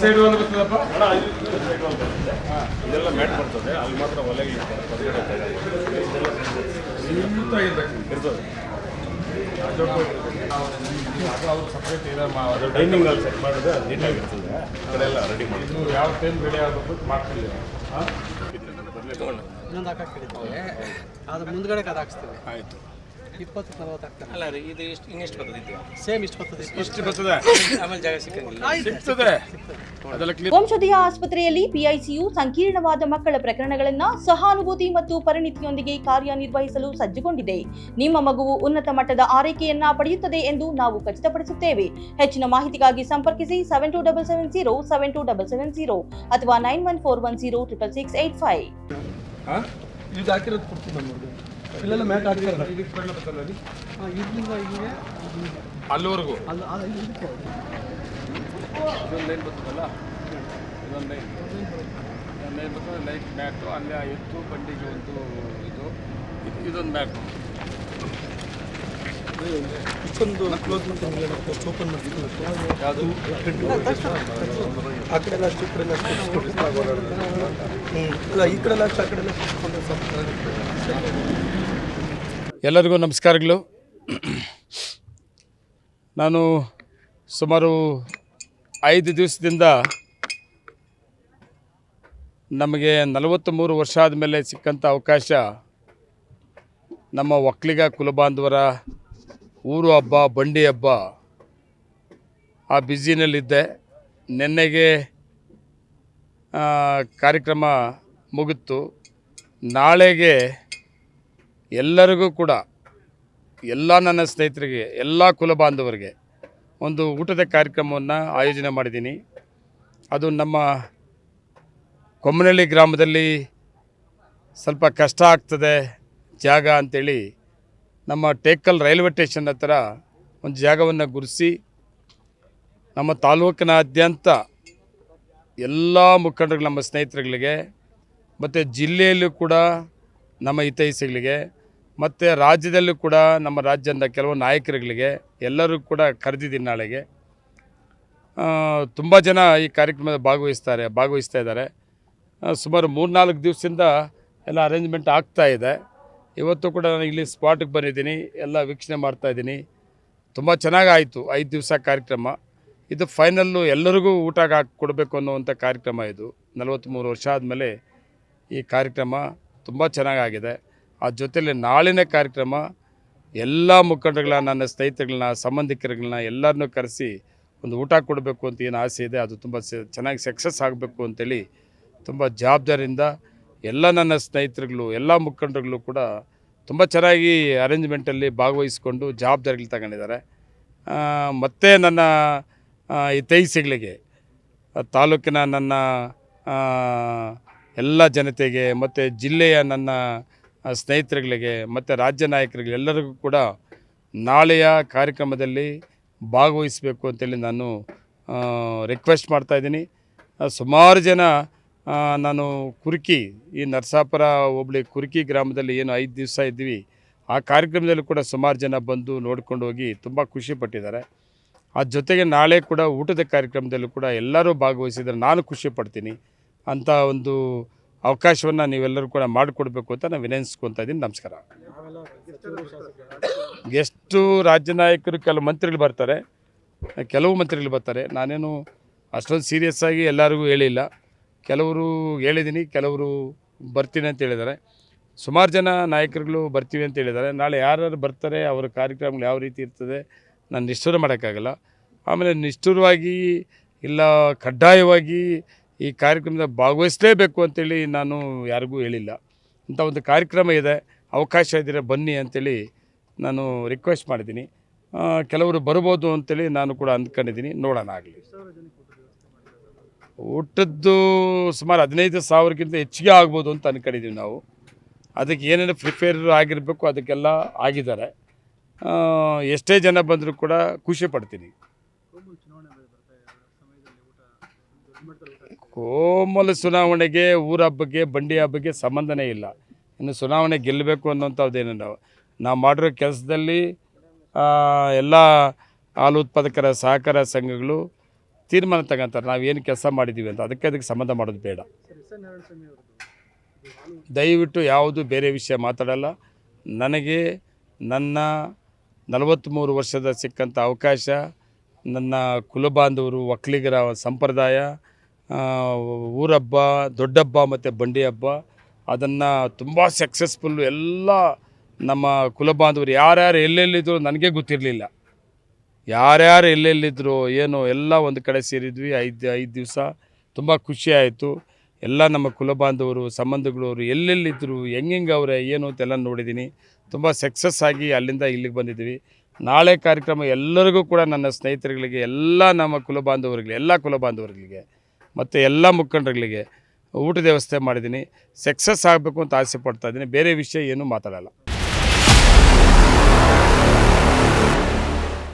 Side ಒಂದು ಬರ್ತದಪ್ಪ? ಅಣ್ಣ, ಇದೆಲ್ಲ ಮ್ಯಾಟ್ ಬರ್ತದೆ. ಅಲ್ಲಿ ಮಾತ್ರ ಒಲೆಗೆ ಇರ್ತದೆ. ಸಪ್ರೇಟ್ ಡೈನಿಂಗ್ ಅಲ್ಲಿ ಸೆಟ್ ಮಾಡಿದ್ರೆ ಅದು ನೀಟಾಗಿರ್ತದೆ ಆ ಕಡೆ ಎಲ್ಲ ರೆಡಿ ಮಾಡಿ. ಯಾವ ಟೈಮ್ ರೆಡಿ ಆಗಬೇಕು ಮಾಡ್ತೀವಿ. ಇನ್ನೊಂದು ಅದು ಮುಂದ್ಗಡೆ ಕದ ಆಯಿತು. ಇಪ್ಪತ್ತು ನಲವತ್ತು ಹಾಕ್ತಾರೆ ಅಲ್ಲ ರೀ ಇದು ಇಷ್ಟು ಇನ್ನೆಷ್ಟು ಬರ್ತದೆ ಇದು? ಸೇಮ್ ಇಷ್ಟು ಬರ್ತದೆ. ಇಷ್ಟು ಬರ್ತದೆ. ಆಮೇಲೆ ಜಾಗ ಸಿಕ್ಕಂಗಿಲ್ಲ. ಸಿಗ್ತದೆ ವಂಶದೀಯ ಆಸ್ಪತ್ರೆಯಲ್ಲಿ ಪಿಐಸಿಯು ಸಂಕೀರ್ಣವಾದ ಮಕ್ಕಳ ಪ್ರಕರಣಗಳನ್ನು ಸಹಾನುಭೂತಿ ಮತ್ತು ಪರಿಣಿತಿಯೊಂದಿಗೆ ಕಾರ್ಯನಿರ್ವಹಿಸಲು ಸಜ್ಜುಗೊಂಡಿದೆ. ನಿಮ್ಮ ಮಗುವು ಉನ್ನತ ಮಟ್ಟದ ಆರೈಕೆಯನ್ನ ಪಡೆಯುತ್ತದೆ ಎಂದು ನಾವು ಖಚಿತಪಡಿಸುತ್ತೇವೆ. ಹೆಚ್ಚಿನ ಮಾಹಿತಿಗಾಗಿ ಸಂಪರ್ಕಿಸಿ seven two double seven zero seven two double seven zero ಅಥವಾ nine one four one zero triple six eight five ಇಲ್ಲೆಲ್ಲ ಮ್ಯಾಟ್ ಆಡ್ತಾರೆ ಇಲ್ಲಿಂದ ಇಲ್ಲಿಗೆ ಅಲ್ಲಿವರೆಗೂ ಅಲ್ಲಿ ಇದಕ್ಕೆ ಇದೊಂದು ಲೈನ್ ಬರ್ತದಲ್ಲ? ಇದೊಂದು ಲೈನ್. ಇದೊಂದು ಲೈನ್ ಬರ್ತದೆ ಲೈಟ್ ಮ್ಯಾಟು. ಅಲ್ಲಿ ಆ ಎತ್ತು ಬಂಡಿಗೆ ಒಂದು ಇದು. ಇದು- ಇದೊಂದು ಮ್ಯಾಟು. ಇಷ್ಟೊಂದು ಕ್ಲೋಸ್ ಮಾಡ್ತೀನಿ ಓಪನ್ ಮಾಡ್ತೀನಿ ಯಾವುದು? ಆ ಕಡೆ ಎಲ್ಲ ಅಷ್ಟು ಈ ಕಡೆ ಎಲ್ಲ ಅಷ್ಟು ಹ್ಞೂ ಅಲ್ಲ ಈ ಕಡೆ ಎಲ್ಲ ಅಷ್ಟು ಆ ಕಡೆ ಎಲ್ಲ ಎಲ್ಲರಿಗೂ ನಮಸ್ಕಾರಗಳು. ನಾನು ಸುಮಾರು ಐದು ದಿವಸದಿಂದ ನಮಗೆ ನಲವತ್ತ್ಮೂರು ವರ್ಷ ಆದಮೇಲೆ ಸಿಕ್ಕಂಥ ಅವಕಾಶ ನಮ್ಮ ಒಕ್ಕಲಿಗ ಕುಲಬಾಂಧವರ ಊರು ಹಬ್ಬ, ಬಂಡಿ ಹಬ್ಬ ಆ ಬ್ಯುಸಿನಲ್ಲಿದ್ದೆ. ನಿನ್ನೆಗೆ ಕಾರ್ಯಕ್ರಮ ಮುಗಿತು ನಾಳೆಗೆ ಎಲ್ಲರಿಗೂ ಕೂಡ, ಎಲ್ಲ ನನ್ನ ಸ್ನೇಹಿತರಿಗೆ, ಎಲ್ಲ ಕುಲ ಬಾಂಧವರಿಗೆ ಒಂದು ಊಟದ ಕಾರ್ಯಕ್ರಮವನ್ನು ಆಯೋಜನೆ ಮಾಡಿದ್ದೀನಿ. ಅದು ನಮ್ಮ ಕೊಮ್ಮನಹಳ್ಳಿ ಗ್ರಾಮದಲ್ಲಿ ಸ್ವಲ್ಪ ಕಷ್ಟ ಆಗ್ತದೆ ಜಾಗ ಅಂಥೇಳಿ ನಮ್ಮ ಟೇಕಲ್ ರೈಲ್ವೆ ಸ್ಟೇಷನ್ ಹತ್ರ ಒಂದು ಜಾಗವನ್ನು ಗುರುಸಿ, ನಮ್ಮ ತಾಲೂಕಿನಾದ್ಯಂತ ಎಲ್ಲ ಮುಖಂಡರು ನಮ್ಮ ಸ್ನೇಹಿತರುಗಳಿಗೆ, ಮತ್ತು ಜಿಲ್ಲೆಯಲ್ಲೂ ಕೂಡ ನಮ್ಮ ಹಿತೈಷಿಗಳಿಗೆ ಮತ್ತು ರಾಜ್ಯದಲ್ಲೂ ಕೂಡ ನಮ್ಮ ರಾಜ್ಯದ ಕೆಲವು ನಾಯಕರುಗಳಿಗೆ ಎಲ್ಲರೂ ಕೂಡ ಕರೆದಿದ್ದೀನಿ ನಾಳೆಗೆ ತುಂಬ ಜನ ಈ ಕಾರ್ಯಕ್ರಮದಲ್ಲಿ ಭಾಗವಹಿಸ್ತಾರೆ, ಭಾಗವಹಿಸ್ತಾ ಇದ್ದಾರೆ. ಸುಮಾರು ಸುಮಾರು ಮೂರ್ನಾಲ್ಕು ದಿವಸದಿಂದ ಎಲ್ಲ ಅರೇಂಜ್ಮೆಂಟ್ ಆಗ್ತಾ ಇದೆ. ಇವತ್ತು ಕೂಡ ನಾನು ಇಲ್ಲಿ ಸ್ಪಾಟಿಗೆ ಬಂದಿದ್ದೀನಿ, ಎಲ್ಲ ವೀಕ್ಷಣೆ ಮಾಡ್ತಾಯಿದ್ದೀನಿ ತುಂಬ ಚೆನ್ನಾಗಾಯಿತು, ಐದು ದಿವಸ ಕಾರ್ಯಕ್ರಮ. ಇದು ಫೈನಲ್ಲು ಎಲ್ಲರಿಗೂ ಊಟ ಹಾಕಿ ಕೊಡಬೇಕು ಅನ್ನುವಂಥ ಕಾರ್ಯಕ್ರಮ ಇದು. ನಲವತ್ತ್ಮೂರು ವರ್ಷ ಆದಮೇಲೆ ಈ ಕಾರ್ಯಕ್ರಮ ತುಂಬ ಚೆನ್ನಾಗಾಗಿದೆ. ಆ ಜೊತೆಯಲ್ಲಿ ನಾಳಿನ ಕಾರ್ಯಕ್ರಮ, ಎಲ್ಲ ಮುಖಂಡಗಳ ನನ್ನ ಸ್ನೇಹಿತರುಗಳನ್ನ, ಸಂಬಂಧಿಕರುಗಳನ್ನ ಎಲ್ಲರನ್ನೂ ಕರೆಸಿ ಒಂದು ಊಟ ಕೊಡಬೇಕು ಅಂತ ಏನು ಆಸೆ ಇದೆ, ಅದು ತುಂಬ ಚೆನ್ನಾಗಿ ಸಕ್ಸಸ್ ಆಗಬೇಕು ಅಂತೇಳಿ ತುಂಬ ಜವಾಬ್ದಾರಿಯಿಂದ ಎಲ್ಲ ನನ್ನ ಸ್ನೇಹಿತರುಗಳು, ಎಲ್ಲ ಮುಖಂಡರುಗಳು ಕೂಡ ತುಂಬ ಚೆನ್ನಾಗಿ ಅರೇಂಜ್ಮೆಂಟಲ್ಲಿ ಭಾಗವಹಿಸ್ಕೊಂಡು ಜವಾಬ್ದಾರಿಗಳು ತಗೊಂಡಿದ್ದಾರೆ. ಮತ್ತು ನನ್ನ ಈ ತೈಸಿಗಳಿಗೆ, ತಾಲೂಕಿನ ನನ್ನ ಎಲ್ಲ ಜನತೆಗೆ, ಮತ್ತು ಜಿಲ್ಲೆಯ ನನ್ನ ಸ್ನೇಹಿತರುಗಳಿಗೆ ಮತ್ತು ರಾಜ್ಯ ನಾಯಕರಿಗೆ ಎಲ್ಲರಿಗೂ ಕೂಡ ನಾಳೆಯ ಕಾರ್ಯಕ್ರಮದಲ್ಲಿ ಭಾಗವಹಿಸಬೇಕು ಅಂತೇಳಿ ನಾನು ರಿಕ್ವೆಸ್ಟ್ ಮಾಡ್ತಾಯಿದ್ದೀನಿ ಸುಮಾರು ಜನ ನಾನು ಕುರ್ಕಿ, ಈ ನರಸಾಪುರ ಹೋಬಳಿ ಕುರ್ಕಿ ಗ್ರಾಮದಲ್ಲಿ ಏನು ಐದು ದಿವಸ ಇದ್ವಿ ಆ ಕಾರ್ಯಕ್ರಮದಲ್ಲಿ ಕೂಡ ಸುಮಾರು ಜನ ಬಂದು ನೋಡ್ಕೊಂಡು ಹೋಗಿ ತುಂಬ ಖುಷಿಪಟ್ಟಿದ್ದಾರೆ ಆ ಜೊತೆಗೆ ನಾಳೆ ಕೂಡ ಊಟದ ಕಾರ್ಯಕ್ರಮದಲ್ಲೂ ಕೂಡ ಎಲ್ಲರೂ ಭಾಗವಹಿಸಿದರೆ ನಾನು ಖುಷಿ ಪಡ್ತೀನಿ ಅಂಥ ಒಂದು ಅವಕಾಶವನ್ನು ನೀವೆಲ್ಲರೂ ಕೂಡ ಮಾಡಿಕೊಡ್ಬೇಕು ಅಂತ ನಾನು ವಿನಂತಿಸ್ಕೊತಾ ಇದ್ದೀನಿ. ನಮಸ್ಕಾರ. ಎಷ್ಟು ರಾಜ್ಯ ನಾಯಕರು, ಕೆಲವು ಮಂತ್ರಿಗಳು ಬರ್ತಾರೆ. ಕೆಲವು ಮಂತ್ರಿಗಳು ಬರ್ತಾರೆ. ನಾನೇನು ಅಷ್ಟೊಂದು ಸೀರಿಯಸ್ ಆಗಿ ಎಲ್ಲರಿಗೂ ಹೇಳಿಲ್ಲ. ಕೆಲವರು ಹೇಳಿದ್ದೀನಿ ಕೆಲವರು ಬರ್ತೀನಿ ಅಂತ ಹೇಳಿದ್ದಾರೆ. ಸುಮಾರು ಜನ ನಾಯಕರುಗಳು ಬರ್ತೀವಿ ಅಂತ ಹೇಳಿದ್ದಾರೆ. ನಾಳೆ ಯಾರ್ಯಾರು ಬರ್ತಾರೆ, ಅವರ ಕಾರ್ಯಕ್ರಮಗಳು ಯಾವ ರೀತಿ ಇರ್ತದೆ, ನಾನು ನಿಷ್ಠುರ ಮಾಡೋಕ್ಕಾಗಲ್ಲ. ಆಮೇಲೆ ನಿಷ್ಠುರವಾಗಿ ಇಲ್ಲ ಕಡ್ಡಾಯವಾಗಿ ಈ ಕಾರ್ಯಕ್ರಮದಲ್ಲಿ ಭಾಗವಹಿಸಲೇಬೇಕು ಅಂತೇಳಿ ನಾನು ಯಾರಿಗೂ ಹೇಳಿಲ್ಲ. ಇಂಥ ಒಂದು ಕಾರ್ಯಕ್ರಮ ಇದೆ, ಅವಕಾಶ ಇದ್ದರೆ ಬನ್ನಿ ಅಂತೇಳಿ ನಾನು ರಿಕ್ವೆಸ್ಟ್ ಮಾಡಿದ್ದೀನಿ. ಕೆಲವರು ಬರ್ಬೋದು ಅಂತೇಳಿ ನಾನು ಕೂಡ ಅಂದ್ಕೊಂಡಿದ್ದೀನಿ. ನೋಡೋಣ ಆಗಲಿ. ಊಟದ್ದು ಸುಮಾರು ಹದಿನೈದು ಸಾವಿರಕ್ಕಿಂತ ಹೆಚ್ಚಿಗೆ ಆಗ್ಬೋದು ಅಂತ ಅಂದ್ಕೊಂಡಿದ್ದೀವಿ ನಾವು. ಅದಕ್ಕೆ ಏನೇನು ಪ್ರಿಪೇರ್ ಆಗಿರಬೇಕು ಅದಕ್ಕೆಲ್ಲ ಆಗಿದ್ದಾರೆ. ಎಷ್ಟೇ ಜನ ಬಂದರೂ ಕೂಡ ಖುಷಿ ಪಡ್ತೀನಿ. ಕೋಮಲ ಚುನಾವಣೆಗೆ, ಊರ ಹಬ್ಬಕ್ಕೆ, ಬಂಡಿ ಹಬ್ಬಕ್ಕೆ ಸಂಬಂಧನೇ ಇಲ್ಲ. ಇನ್ನು ಚುನಾವಣೆ ಗೆಲ್ಲಬೇಕು ಅನ್ನೋಂಥದ್ದೇನು ನಾವು ನಾವು ಮಾಡಿರೋ ಕೆಲಸದಲ್ಲಿ ಎಲ್ಲ ಹಾಲು ಉತ್ಪಾದಕರ ಸಹಕಾರ ಸಂಘಗಳು ತೀರ್ಮಾನ ತಗೊಂತಾರೆ. ನಾವು ಏನು ಕೆಲಸ ಮಾಡಿದ್ದೀವಿ ಅಂತ. ಅದಕ್ಕೆ ಅದಕ್ಕೆ ಸಂಬಂಧ ಮಾಡೋದು ಬೇಡ. ದಯವಿಟ್ಟು ಯಾವುದು ಬೇರೆ ವಿಷಯ ಮಾತಾಡಲ್ಲ. ನನಗೆ ನನ್ನ ನಲವತ್ತ್ಮೂರು ವರ್ಷದ ಸಿಕ್ಕಂಥ ಅವಕಾಶ, ನನ್ನ ಕುಲಬಾಂಧವರು ಒಕ್ಕಲಿಗರ ಸಂಪ್ರದಾಯ ಆ, ದೊಡ್ಡಬ್ಬ ಮತ್ತು ಬಂಡಿ ಹಬ್ಬ ಅದನ್ನು ತುಂಬ ಸಕ್ಸಸ್ಫುಲ್ಲು ಎಲ್ಲ ನಮ್ಮ ಕುಲಬಾಂಧವರು ಯಾರ್ಯಾರು ಎಲ್ಲೆಲ್ಲಿದ್ದರು ನನಗೆ ಗೊತ್ತಿರಲಿಲ್ಲ. ಯಾರ್ಯಾರು ಎಲ್ಲೆಲ್ಲಿದ್ದರು ಏನು ಎಲ್ಲ ಒಂದು ಕಡೆ ಸೇರಿದ್ವಿ ಐದು ಐದು ದಿವಸ. ತುಂಬ ಖುಷಿ ಆಯಿತು. ಎಲ್ಲ ನಮ್ಮ ಕುಲಬಾಂಧವರು ಸಂಬಂಧಗಳವರು ಎಲ್ಲೆಲ್ಲಿದ್ದರು ಹೆಂಗೆಂಗೆ ಅವರೇ ಏನು ಅಂತೆಲ್ಲ ನೋಡಿದ್ದೀನಿ ತುಂಬ ಸಕ್ಸಸ್ ಆಗಿ ಅಲ್ಲಿಂದ ಇಲ್ಲಿಗೆ ಬಂದಿದ್ದೀವಿ. ನಾಳೆ ಕಾರ್ಯಕ್ರಮ ಎಲ್ಲರಿಗೂ ಕೂಡ ನನ್ನ ಸ್ನೇಹಿತರುಗಳಿಗೆ ಎಲ್ಲ ನಮ್ಮ ಕುಲಬಾಂಧವರಿಗೆ ಎಲ್ಲ ಕುಲಬಾಂಧವರಿಗೆ ಮತ್ತು ಎಲ್ಲ ಮುಖಂಡರುಗಳಿಗೆ ಊಟದ ವ್ಯವಸ್ಥೆ ಮಾಡಿದ್ದೀನಿ. ಸಕ್ಸಸ್ ಆಗಬೇಕು ಅಂತ ಆಸೆ ಪಡ್ತಾ ಇದ್ದೀನಿ. ಬೇರೆ ವಿಷಯ ಏನೂ ಮಾತಾಡಲ್ಲ.